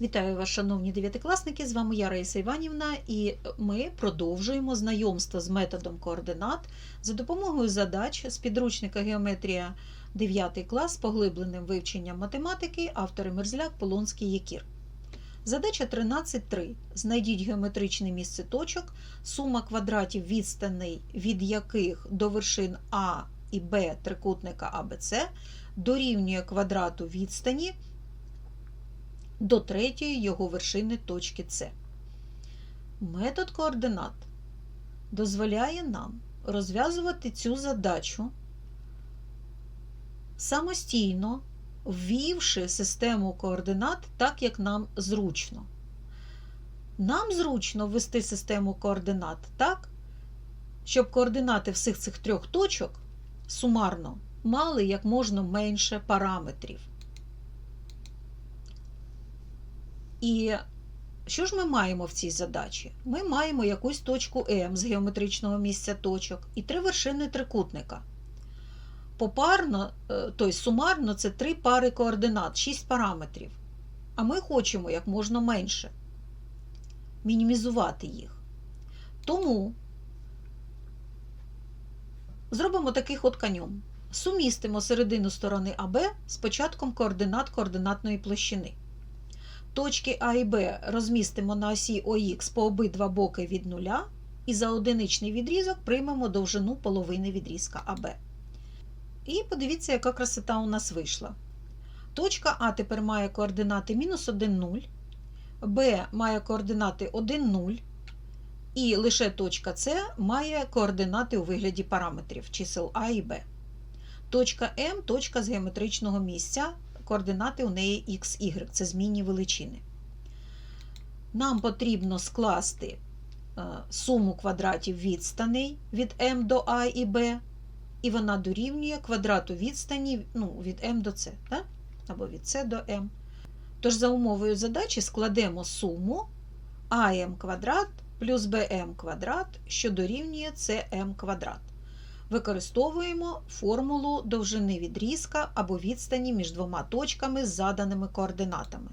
Вітаю вас, шановні дев'ятикласники! З вами я Раїса Іванівна, і ми продовжуємо знайомство з методом координат за допомогою задач з підручника Геометрія 9 клас з поглибленим вивченням математики, автори Мерзляк, Полонський, Якір. Задача 13.3. Знайдіть геометричне місце точок, сума квадратів відстаней, від яких до вершин А і Б трикутника АБЦ дорівнює квадрату відстані до третьої його вершини точки С. Метод координат дозволяє нам розв'язувати цю задачу самостійно, ввівши систему координат так, як нам зручно. Нам зручно ввести систему координат так, щоб координати всіх цих трьох точок сумарно мали як можна менше параметрів. І що ж ми маємо в цій задачі? Ми маємо якусь точку М з геометричного місця точок і три вершини трикутника. Попарно, тобто сумарно це три пари координат, 6 параметрів. А ми хочемо як можна менше мінімізувати їх. Тому зробимо такий ход конем. Сумістимо середину сторони АБ з початком координат координатної площини. Точки А і Б розмістимо на осі ОХ по обидва боки від нуля і за одиничний відрізок приймемо довжину половини відрізка АБ. І подивіться, яка красота у нас вийшла. Точка А тепер має координати мінус 1, 0, Б має координати 1, 0, і лише точка С має координати у вигляді параметрів чисел А і Б. Точка М точка з геометричного місця координати у неї x, y, це змінні величини. Нам потрібно скласти суму квадратів відстаней від m до a і b, і вона дорівнює квадрату відстані ну, від m до c, так? або від c до m. Тож, за умовою задачі складемо суму am квадрат плюс bm квадрат, що дорівнює cm квадрат використовуємо формулу довжини відрізка або відстані між двома точками з заданими координатами.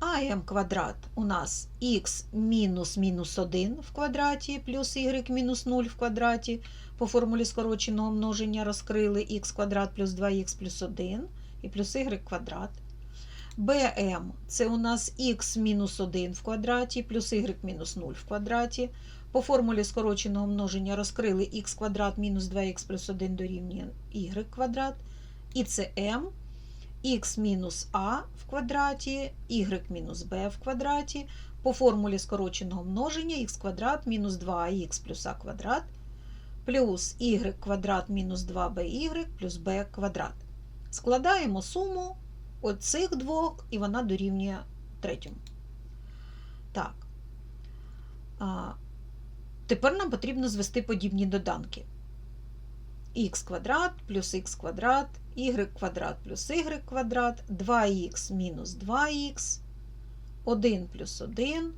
АМ квадрат у нас х мінус мінус 1 в квадраті плюс y мінус 0 в квадраті. По формулі скороченого множення розкрили х квадрат плюс 2х плюс 1 і плюс y квадрат. БМ це у нас х мінус 1 в квадраті плюс y мінус 0 в квадраті. По формулі скороченого множення розкрили х квадрат мінус 2х плюс 1 дорівнює y квадрат. І це m, х мінус а в квадраті, y мінус b в квадраті. По формулі скороченого множення х квадрат мінус 2х плюс а квадрат, плюс y квадрат мінус 2by плюс b квадрат. Складаємо суму оцих двох, і вона дорівнює третьому. Так. Тепер нам потрібно звести подібні доданки. х квадрат плюс х квадрат, y квадрат плюс y квадрат, 2х мінус 2х, 1 плюс 1.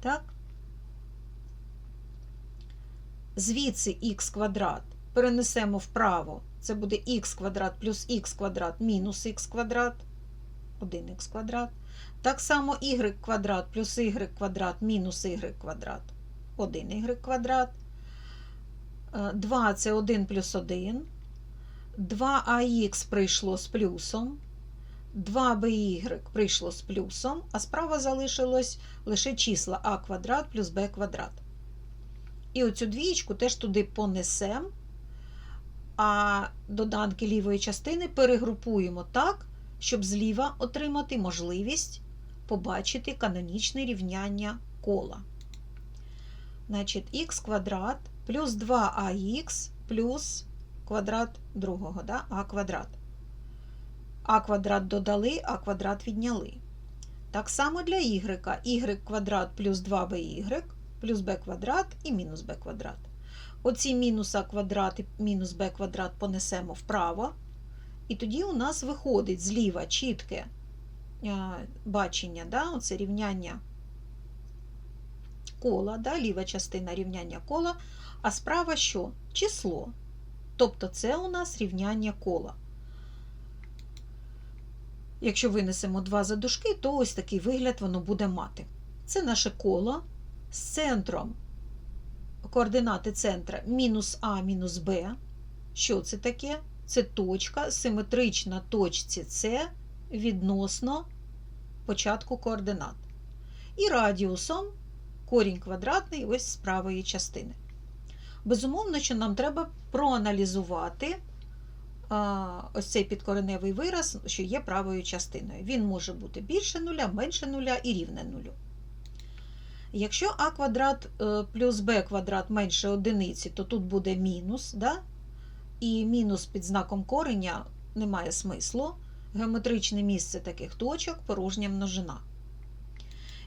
Так? Звідси х квадрат перенесемо вправо. Це буде х квадрат плюс х квадрат мінус х квадрат, 1х квадрат. Так само y квадрат плюс y квадрат мінус y квадрат. 1y квадрат. 2 це 1 плюс 1. 2ах прийшло з плюсом. 2by прийшло з плюсом, а справа залишилось лише числа а квадрат плюс b квадрат. І оцю двієчку теж туди понесемо, а доданки лівої частини перегрупуємо так, щоб зліва отримати можливість побачити канонічне рівняння кола. Значить, х квадрат плюс 2ах плюс квадрат другого, да? а квадрат. А квадрат додали, а квадрат відняли. Так само для y. y квадрат плюс 2by плюс b квадрат і мінус b квадрат. Оці мінус а квадрат і мінус b квадрат понесемо вправо. І тоді у нас виходить зліва чітке бачення, да? оце рівняння кола, да, ліва частина рівняння кола, а справа що? Число. Тобто це у нас рівняння кола. Якщо винесемо два задушки, то ось такий вигляд воно буде мати. Це наше коло з центром координати центра мінус А мінус Б. Що це таке? Це точка симетрична точці С відносно початку координат. І радіусом корінь квадратний ось з правої частини. Безумовно, що нам треба проаналізувати ось цей підкореневий вираз, що є правою частиною. Він може бути більше нуля, менше нуля і рівне нулю. Якщо а квадрат е, плюс b квадрат менше одиниці, то тут буде мінус, да? і мінус під знаком кореня немає смислу. Геометричне місце таких точок порожня множина.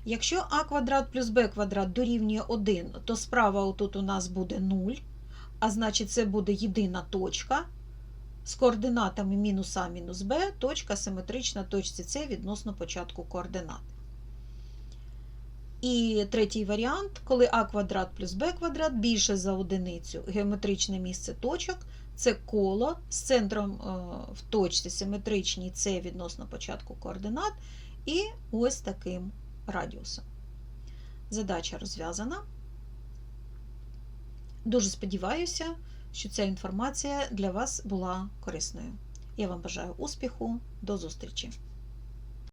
Якщо а квадрат плюс b квадрат дорівнює 1, то справа отут у нас буде 0, а значить це буде єдина точка з координатами мінус а мінус b, точка симетрична точці С відносно початку координат. І третій варіант, коли а квадрат плюс b квадрат більше за одиницю, геометричне місце точок це коло з центром е, в точці симетричній С відносно початку координат, і ось таким радіусом. Задача розв'язана. Дуже сподіваюся, що ця інформація для вас була корисною. Я вам бажаю успіху, до зустрічі!